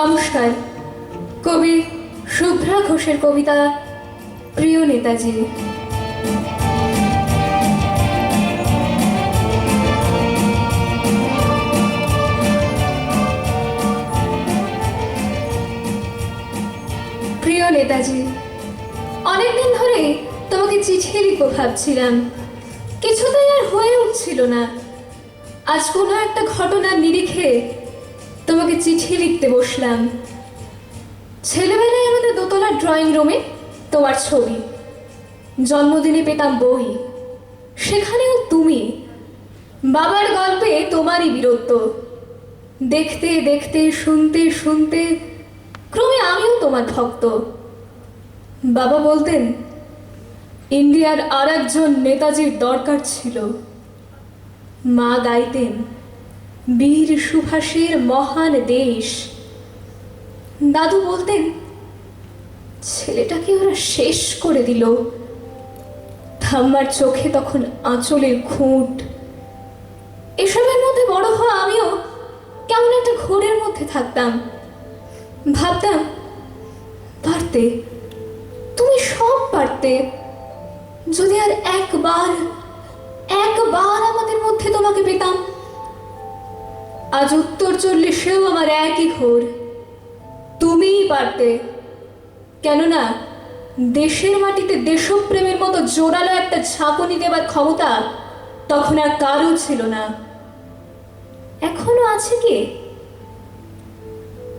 নমস্কার। কবি শুভ্রা ঘোষের কবিতা প্রিয় নেতাজি। প্রিয় নেতাজি, অনেকদিন ধরে তোমাকে চিঠি লিখব ভাবছিলাম। কিছুতেই আর হয়ে উঠছিল না। আজ কোনো একটা ঘটনার নিরিখে তোমাকে চিঠি লিখতে বসলাম। ছেলেবেলায় আমাদের দোতলার ড্রয়িং রুমে তোমার ছবি। জন্মদিনে পেতাম বই। সেখানেও তুমি। বাবার গল্পে তোমারই বীরত্ব। দেখতে দেখতে, শুনতে শুনতে ক্রমে আমিও তোমার ভক্ত। বাবা বলতেন, ইন্ডিয়ার আর একজন নেতাজির দরকার ছিল। মা গাইতেন বীর সুভাষের মহান দেশ। দাদু বলতেন, ছেলেটাকে ওরা শেষ করে দিল। ঠাম্মার চোখে তখন আঁচলের খুঁট। এসবের মধ্যে বড় হওয়া আমিও কেমন একটা ঘোরের মধ্যে থাকতাম। ভাবতাম, পারতে, তুমি সব পারতে। যদি আর একবার একবার আমাদের মধ্যে তোমাকে পেতাম আজ উত্তর চল্লিশেও আমার একই ঘোর। তুমিই পারতে। কেননা, দেশের মাটিতে দেশপ্রেমের মতো জোরালো একটা ঝাঁকুনি দেবার ক্ষমতা তখন আর কারও ছিল না। এখনও আছে কি?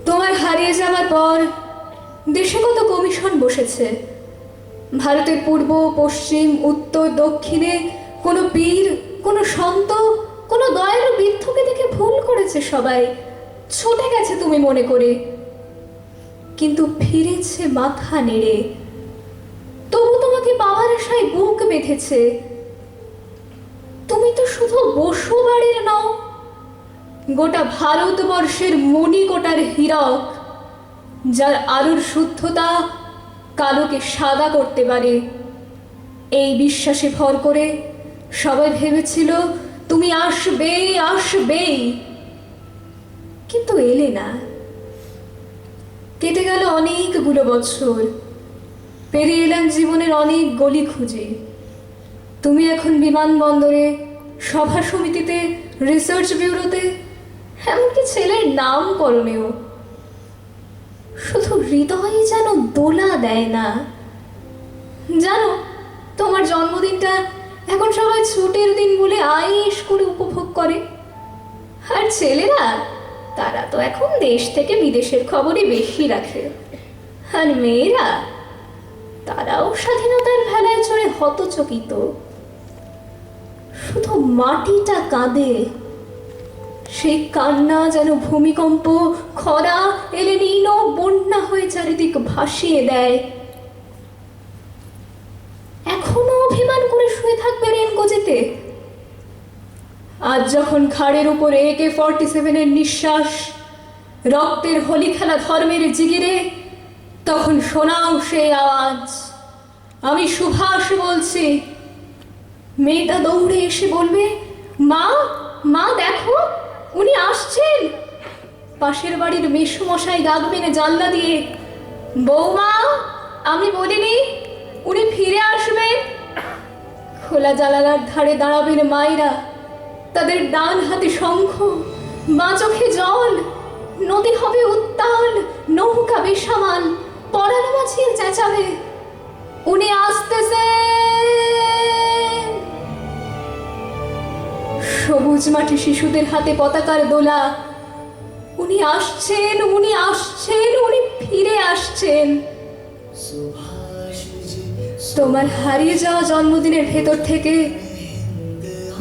তোমার হারিয়ে যাওয়ার পর দেশে কত কমিশন বসেছে। ভারতের পূর্ব, পশ্চিম, উত্তর, দক্ষিণে কোনো বীর কোনো সন্ত কোনো দয়ালু বৃদ্ধকে দেখে ভুল করেছে সবাই, ছুটে গেছে তুমি মনে করে। কিন্তু ফিরেছে মাথা নেড়ে। তবু তোমাকে পাওয়ার আশায় বুক বেঁধেছে। তুমি তো শুধু বসু বাড়ির নও, গোটা ভারতবর্ষের মণিকোটার হীরক, যার আলুর শুদ্ধতা কালোকে সাদা করতে পারে। এই বিশ্বাসে ভর করে সবাই ভেবেছিল, তুমি আসবেই আসবেই। কিন্তু এলে না। কেটে গেল অনেকগুলো বছর। পেরিয়ে এলাম জীবনের অনেক গলি খুঁজে। তুমি এখন বিমানবন্দরে, সভা সমিতিতে, রিসার্চ ব্যুরোতে, এমনকি ছেলের নাম করণেও শুধু হৃদয় যেন দোলা দেয় না। জানো, তোমার জন্মদিনটা এখন সবাই ছুটির দিন বলে আয়েস করে উপভোগ করে। আর ছেলেরা তারা তো এখন দেশ থেকে বিদেশের খবরই বেশি রাখে। আর মেয়েরা? তারাও স্বাধীনতার ভেলায় চড়ে হতচকিত। শুধু মাটিটা কাঁদে। সেই কান্না যেন ভূমিকম্প, খরা, এলে নীল বন্যা হয়ে চারিদিক ভাসিয়ে দেয়। আজ যখন ঘাড়ের উপরে একে ফর্টি সেভেনের নিঃশ্বাস, রক্তের হোলি খেলা ধর্মের জিগিরে, তখন শোনাও সে আওয়াজ। আমি সুভাষ বলছি, মেয়েটা দৌড়ে এসে বলবে, মা মা, দেখো, উনি আসছেন। পাশের বাড়ির মেশু মশাই দাগ মেনে জানলা দিয়ে, বৌমা, আমি বলিনি, উনি ফিরে আসবেন? খোলা জানালার ধারে দাঁড়াবেন মায়েরা। তাদের ডান হাতে শঙ্খ মা চোখে জল, নদী হবে উত্তাল, নৌকা বেসামাল পড়ানো মাছির চেঁচাবে। উনি আসতেছেন সবুজ মাঠে শিশুদের হাতে পতাকার দোলা। উনি আসছেন উনি আসছেন, উনি ফিরে আসছেন। তোমার হারিয়ে যাওয়া জন্মদিনের ভেতর থেকে